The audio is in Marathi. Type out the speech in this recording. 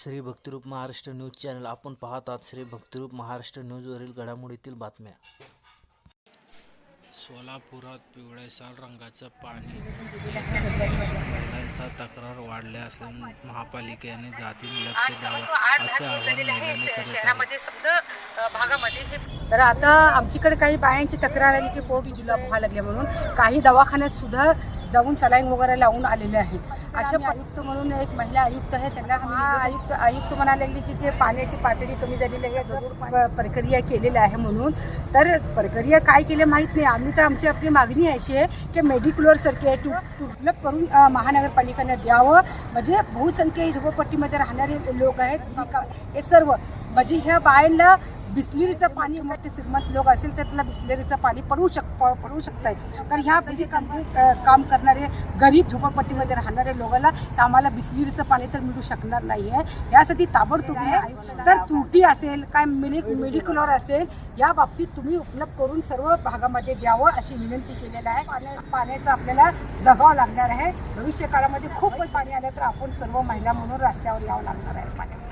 Shri Bhaktirup Maharashtra news channel. आपण पाहत आहात श्री भक्तिरूप महाराष्ट्र न्यूजवरील घडामोडीतील बातम्या. सोलापुरात पिवळेसाल रंगाचं पाणी महिलांचा तक्रार वाढल्या असल्याने महापालिकेने जातीने लक्ष द्यावं असे आवाहन शहरामध्ये भागामध्ये हे तर आता आमच्याकडे काही बायांची तक्रार आली की पोट जुलाब व्हायला लागले म्हणून काही दवाखान्यात सुद्धा जाऊन सलाईन वगैरे लावून आलेले आहेत. अशा आयुक्त म्हणून एक महिला आयुक्त आहे त्यांना आयुक्त आयुक्त म्हणाले की ते पाण्याची पातळी कमी झालेली आहे प्रक्रिया केलेल्या आहे म्हणून. तर प्रक्रिया काय केले माहीत नाही. आम्ही तर आमची आपली मागणी अशी आहे की मेडिक्लोर सारखे टू डेव्हलप करून महानगरपालिकेने द्यावं. म्हणजे बहुसंख्य झोपडपट्टीमध्ये राहणारे लोक आहेत. हे सर्व म्हणजे ह्या बायला बिस्लेरीचं पाणी मोठे श्रीमंत लोक असेल तर त्याला बिस्लेरीचं पाणी पडू शक प- पडू शकत आहे तर ह्या काम काम करणारे गरीब झोपडपट्टीमध्ये राहणारे लोकांना आम्हाला बिस्लेरीचं पाणी तर मिळू शकणार नाही आहे यासाठी ताबडतोब तर त्रुटी असेल काय मेडिक मेडिकलवर असेल या बाबतीत तुम्ही उपलब्ध करून सर्व भागामध्ये द्यावं अशी विनंती केलेली आहे. पाण्या पाण्याचं आपल्याला जगावं लागणार आहे. भविष्य काळामध्ये खूपच पाणी आलं तर आपण सर्व महिला म्हणून रस्त्यावर यावं लागणार आहे. पाण्याचं